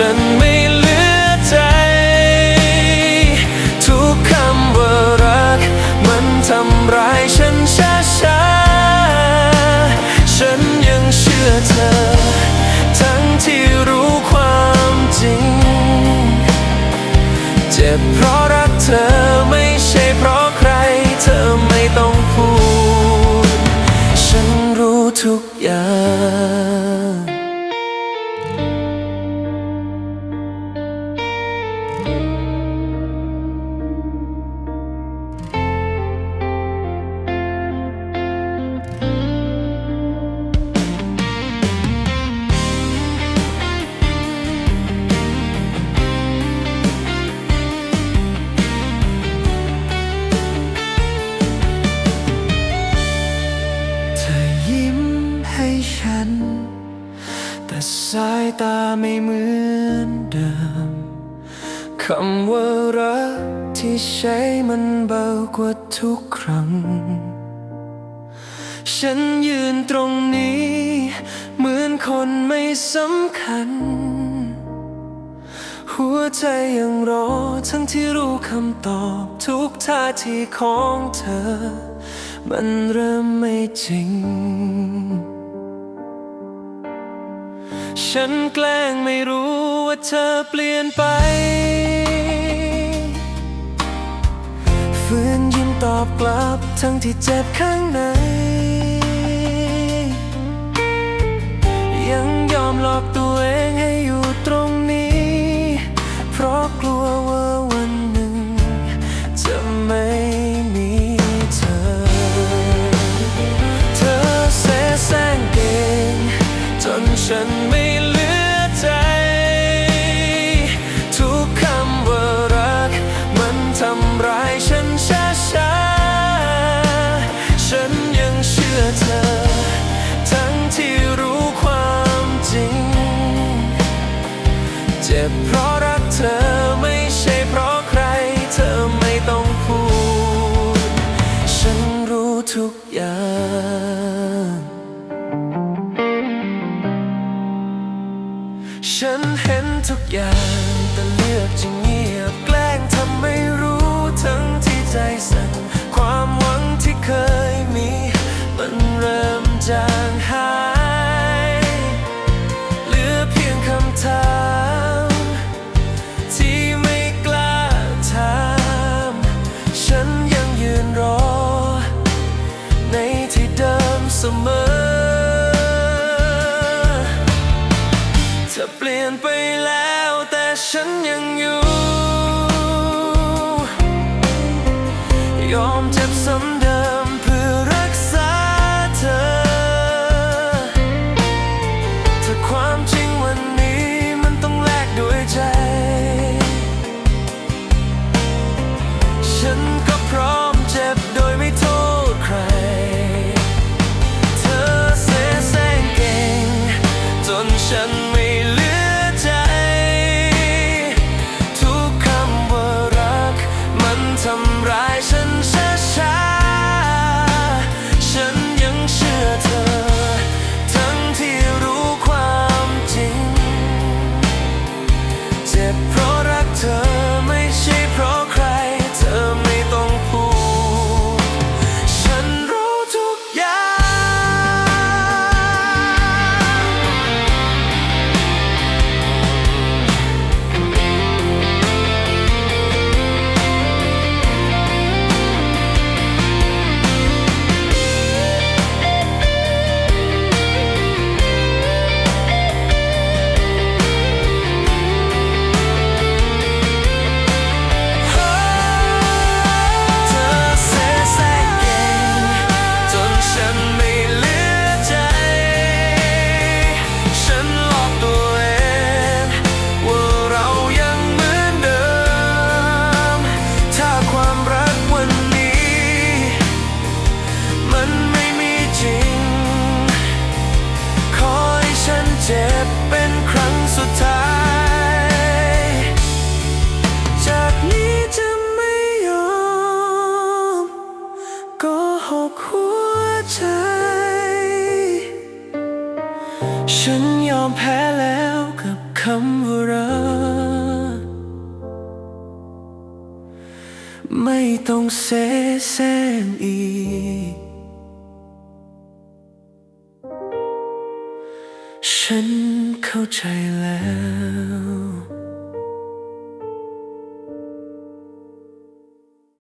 ฉันไม่เหลือใจ ทุกคำว่ารัก มันทำร้ายฉันช้าช้าฉันยังเชื่อเธอ ทั้งที่รู้ความจริง เจ็บเพราะรักเธอ แต่สายตาไม่เหมือนเดิม คำว่ารักที่ใช้มันเบากว่าทุกครั้ง ฉันยืนตรงนี้ เหมือนคนไม่สำคัญ หัวใจยังรอทั้งที่รู้คำตอบทุกท่าทีของเธอ มันเริ่มไม่จริง ฉันแกล้งไม่รู้ว่าเธอเปลี่ยนไปฝืนยิ้มตอบกลับทั้งที่เจ็บข้างใน ยังยอมหลอกตัวเองให้อยู่ตรงนี้ เพราะกลัวว่า ฉันเห็นทุกอย่างแต่เลือกจะเงียบแกล้งทำไม่รู้ทั้งที่ใจสั่นความหวังที่เคยมี มันเริ่มจาง เปลี่ยนไปแล้วแต่ฉันยังอยู่ ยอมเจ็บซ้ำเดิมเพื่อรักษาเธอ ถ้าความจริงวันนี้มันต้องแลกด้วยใจ ฉัน มแพ้แล้วกับคำว่ารักไม่ต้องเสแสร้งอีก ฉันเข้าใจแล้ว